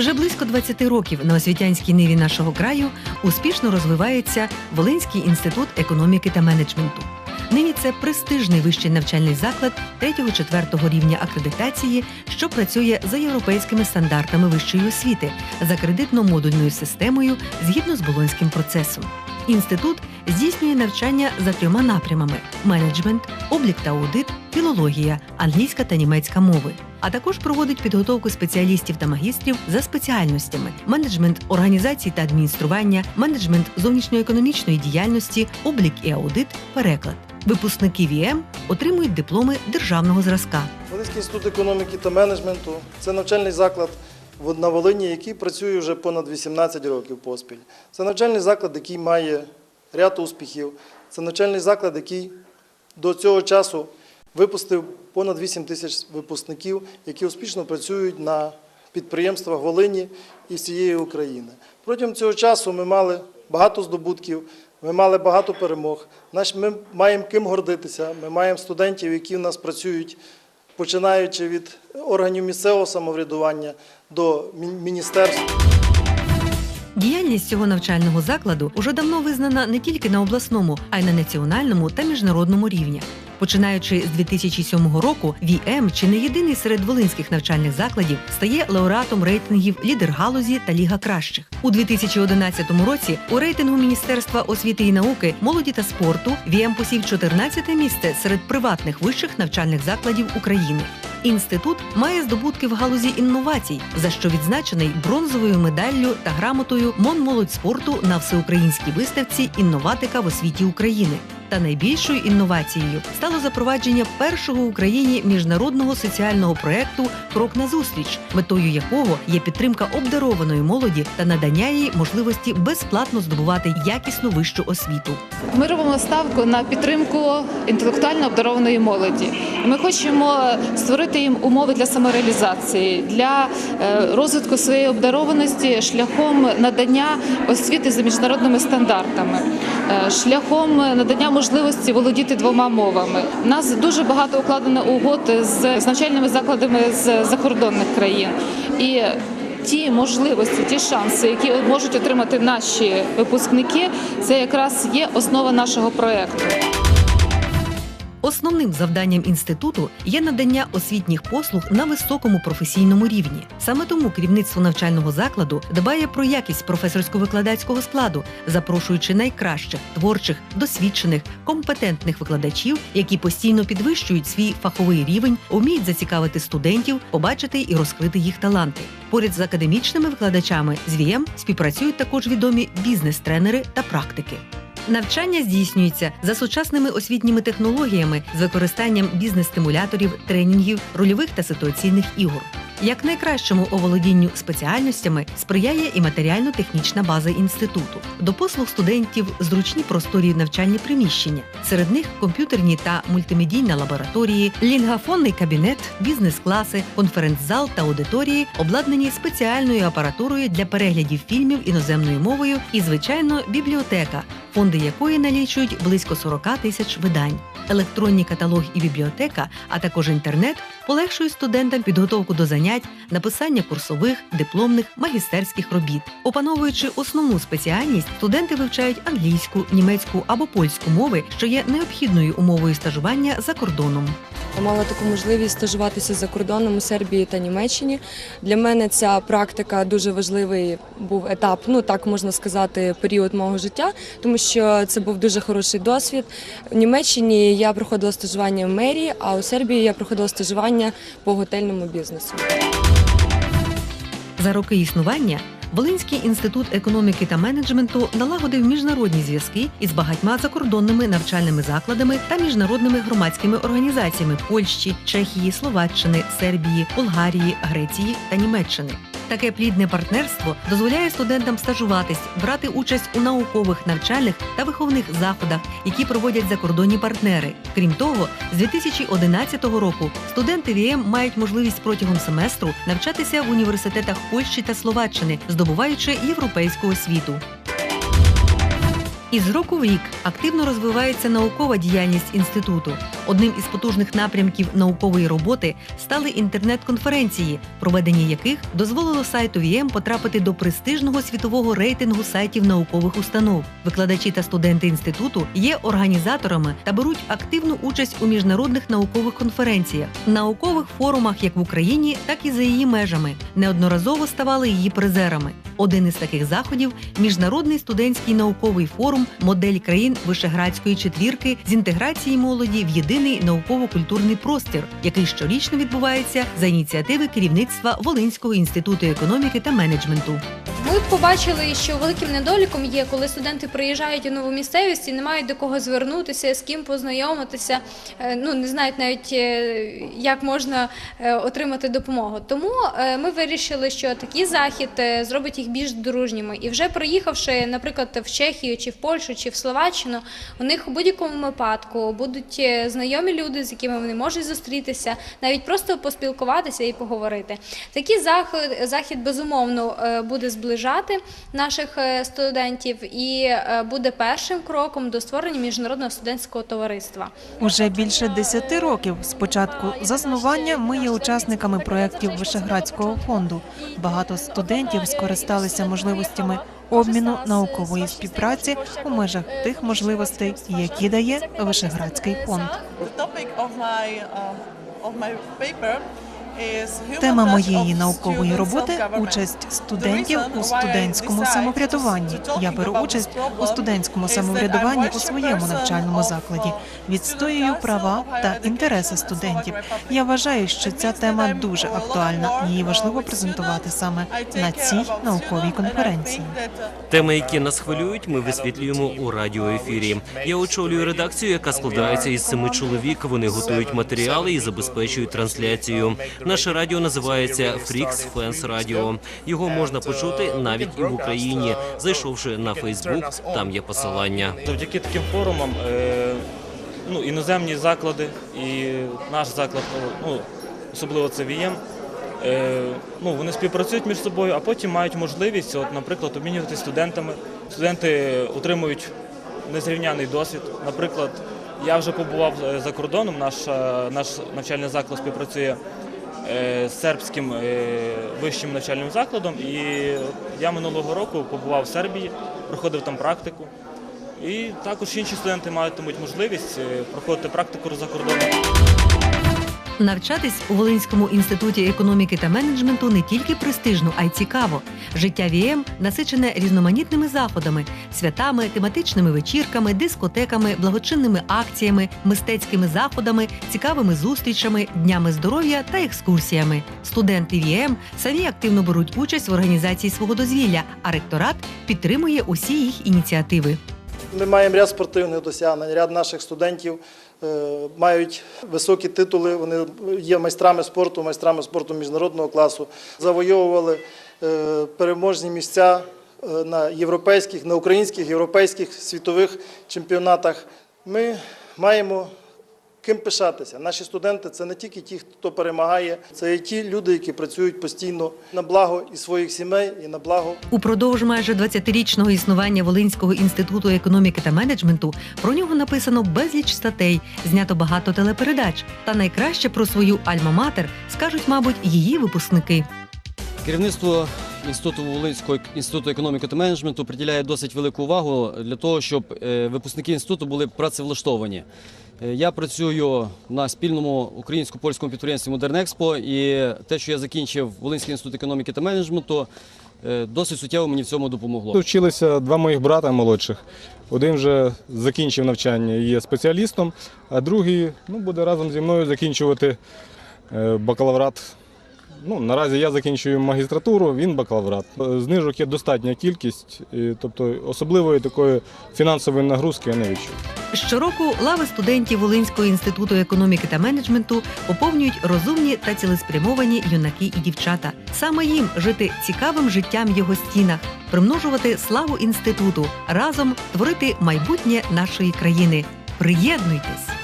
Вже близько 20 років на освітянській ниві нашого краю успішно розвивається Волинський інститут економіки та менеджменту. Нині це престижний вищий навчальний заклад 3-4 рівня акредитації, що працює за європейськими стандартами вищої освіти за кредитно-модульною системою згідно з болонським процесом. Інститут здійснює навчання за трьома напрямами: менеджмент, облік та аудит, філологія, англійська та німецька мови. А також проводить підготовку спеціалістів та магістрів за спеціальностями: менеджмент організацій та адміністрування, менеджмент зовнішньоекономічної діяльності, облік і аудит, переклад. Випускники ВІМ отримують дипломи державного зразка. Волинський інститут економіки та менеджменту це навчальний заклад на Волині, який працює вже понад 18 років поспіль. Це навчальний заклад, який має ряд успіхів. Це навчальний заклад, який до цього часу випустив понад 8 тисяч випускників, які успішно працюють на підприємствах Волині і всієї України. Протягом цього часу ми мали багато здобутків, ми мали багато перемог. Ми маємо ким гордитися. Ми маємо студентів, які в нас працюють починаючи від органів місцевого самоврядування до мін- міністерств. Діяльність цього навчального закладу уже давно визнана не тільки на обласному, а й на національному та міжнародному рівнях. Починаючи з 2007 року, ВІМ чи не єдиний серед волинських навчальних закладів стає лауреатом рейтингів лідер галузі та ліга кращих у 2011 році. У рейтингу Міністерства освіти і науки, молоді та спорту ВІМ посів 14 місце серед приватних вищих навчальних закладів України. Інститут має здобутки в галузі інновацій, за що відзначений бронзовою медаллю та грамотою МОН молодь спорту на всеукраїнській виставці Інноватика в освіті України. Та найбільшою інновацією стало запровадження першого в Україні міжнародного соціального проекту Крок назустріч, метою якого є підтримка обдарованої молоді та надання їй можливості безплатно здобувати якісну вищу освіту. Ми робимо ставку на підтримку інтелектуально обдарованої молоді. Ми хочемо створити їм умови для самореалізації, для е, розвитку своєї обдарованості шляхом надання освіти за міжнародними стандартами, шляхом надання можливості володіти двома мовами. У нас дуже багато укладено угод з навчальними закладами з закордонних країн. І ті можливості, ті шанси, які можуть отримати наші випускники, це якраз є основа нашого проекту. Основним завданням інституту є надання освітніх послуг на високому професійному рівні. Саме тому керівництво навчального закладу дбає про якість професорсько-викладацького складу, запрошуючи найкращих, творчих, досвідчених, компетентних викладачів, які постійно підвищують свій фаховий рівень, вміють зацікавити студентів, побачити і розкрити їх таланти. Поряд з академічними викладачами з ВІМ співпрацюють також відомі бізнес-тренери та практики. Навчання здійснюється за сучасними освітніми технологіями з використанням бізнес-стимуляторів, тренінгів, рольових та ситуаційних ігор. Як найкращому оволодінню спеціальностями сприяє і матеріально-технічна база інституту. До послуг студентів зручні просторі навчальні приміщення. Серед них комп'ютерні та мультимедійна лабораторії, лінгафонний кабінет, бізнес-класи, конференц-зал та аудиторії, обладнані спеціальною апаратурою для переглядів фільмів іноземною мовою і, звичайно, бібліотека, фонди якої налічують близько 40 тисяч видань. Електронні каталог і бібліотека, а також інтернет полегшують студентам підготовку до занять, написання курсових, дипломних, магістерських робіт. Опановуючи основну спеціальність, студенти вивчають англійську, німецьку або польську мови, що є необхідною умовою стажування за кордоном. Мала таку можливість стажуватися за кордоном у Сербії та Німеччині. Для мене ця практика дуже важливий був етап, ну так можна сказати, період мого життя, тому що це був дуже хороший досвід. У Німеччині я проходила стажування в мерії, а у Сербії я проходила стажування по готельному бізнесу. За роки існування Волинський інститут економіки та менеджменту налагодив міжнародні зв'язки із багатьма закордонними навчальними закладами та міжнародними громадськими організаціями Польщі, Чехії, Словаччини, Сербії, Болгарії, Греції та Німеччини. Таке плідне партнерство дозволяє студентам стажуватись, брати участь у наукових, навчальних та виховних заходах, які проводять закордонні партнери. Крім того, з 2011 року студенти ВІМ мають можливість протягом семестру навчатися в університетах Польщі та Словаччини, здобуваючи європейську освіту. Із року в рік активно розвивається наукова діяльність інституту. Одним із потужних напрямків наукової роботи стали інтернет-конференції, проведення яких дозволило сайту ВІМ потрапити до престижного світового рейтингу сайтів наукових установ. Викладачі та студенти інституту є організаторами та беруть активну участь у міжнародних наукових конференціях, наукових форумах як в Україні, так і за її межами. Неодноразово ставали її призерами. Один із таких заходів міжнародний студентський науковий форум Модель країн Вишеградської четвірки з інтеграції молоді в єдиний науково-культурний простір, який щорічно відбувається за ініціативи керівництва Волинського інституту економіки та менеджменту. Ми побачили, що великим недоліком є, коли студенти приїжджають у нову місцевість і не мають до кого звернутися, з ким познайомитися, е, ну не знають навіть е, як можна е, отримати допомогу. Тому ми вирішили, що такий захід зробить їх більш дружніми. І вже приїхавши, наприклад, в Чехію чи в Польщу чи в Словаччину, у них у будь-якому випадку будуть знайомі люди, з якими вони можуть зустрітися, навіть просто поспілкуватися і поговорити. Такий захід, захід безумовно буде зближати наших е, студентів і е, буде першим кроком до створення міжнародного студентського товариства. Уже більше 10 років з початку заснування ми є учасниками проєктів Вишеградського фонду. Багато студентів скористалися можливостями обміну наукової співпраці у межах тих можливостей, які дає Вишеградський фонд. Тема моєї наукової роботи участь студентів у студентському самоврядуванні. Я беру участь у студентському самоврядуванні у своєму навчальному закладі. Відстоюю права та інтереси студентів. Я вважаю, що ця тема дуже актуальна. Її важливо презентувати саме на цій науковій конференції. Теми, які нас хвилюють, ми висвітлюємо у радіоефірі. Я очолюю редакцію, яка складається із семи чоловік. Вони готують матеріали і забезпечують трансляцію. Наше радіо називається Freaks Fans Radio. Його можна почути навіть і в Україні. Зайшовши на Фейсбук, там є посилання. Завдяки таким форумам е, ну, іноземні заклади і наш заклад, ну, особливо це ВІєм, е, ну, вони співпрацюють між собою, а потім мають можливість, от, наприклад, обмінюватися студентами. Студенти отримують незрівняний досвід. Наприклад, я вже побував е, за кордоном, наш, наш навчальний заклад співпрацює сербським е, вищим навчальним закладом. І я минулого року побував в Сербії, проходив там практику. І також інші студенти матимуть можливість е, проходити практику за кордоном. Навчатись у Волинському інституті економіки та менеджменту не тільки престижно, а й цікаво. Життя ВІМ насичене різноманітними заходами, святами, тематичними вечірками, дискотеками, благочинними акціями, мистецькими заходами, цікавими зустрічами, днями здоров'я та екскурсіями. Студенти ВІМ самі активно беруть участь в організації свого дозвілля, а ректорат підтримує усі їх ініціативи. Ми маємо ряд спортивних досягнень, ряд наших студентів мають високі титули, вони є майстрами спорту, майстрами спорту міжнародного класу, завойовували е, переможні місця е, на європейських, на українських, європейських світових чемпіонатах. Ми маємо ким пишатися. Наші студенти це не тільки ті, хто перемагає, це і ті люди, які працюють постійно на благо і своїх сімей, і на благо Упродовж майже 20-річного існування Волинського інституту економіки та менеджменту про нього написано безліч статей, знято багато телепередач. Та найкраще про свою альма-матер скажуть, мабуть, її випускники. Керівництво інституту Волинського інституту економіки та менеджменту приділяє досить велику увагу для того, щоб е, випускники інституту були працевлаштовані. Е, Я працюю на спільному українсько-польському підприємстві Модернекспо, і те, що я закінчив Волинський інститут економіки та менеджменту, е, досить суттєво мені в цьому допомогло. Вчилися два моїх брата молодших. Один вже закінчив навчання і є спеціалістом, а другий ну, буде разом зі мною закінчувати е, бакалаврат. Ну, наразі я закінчую магістратуру, він бакалаврат. Е, Знижок є достатня кількість, тобто особливої такої фінансової нагрузки я не відчув. Щороку лави студентів Волинського інституту економіки та менеджменту поповнюють розумні та цілеспрямовані юнаки і дівчата. Саме їм жити цікавим життям в його стінах, примножувати славу інституту, разом творити майбутнє нашої країни. Приєднуйтесь!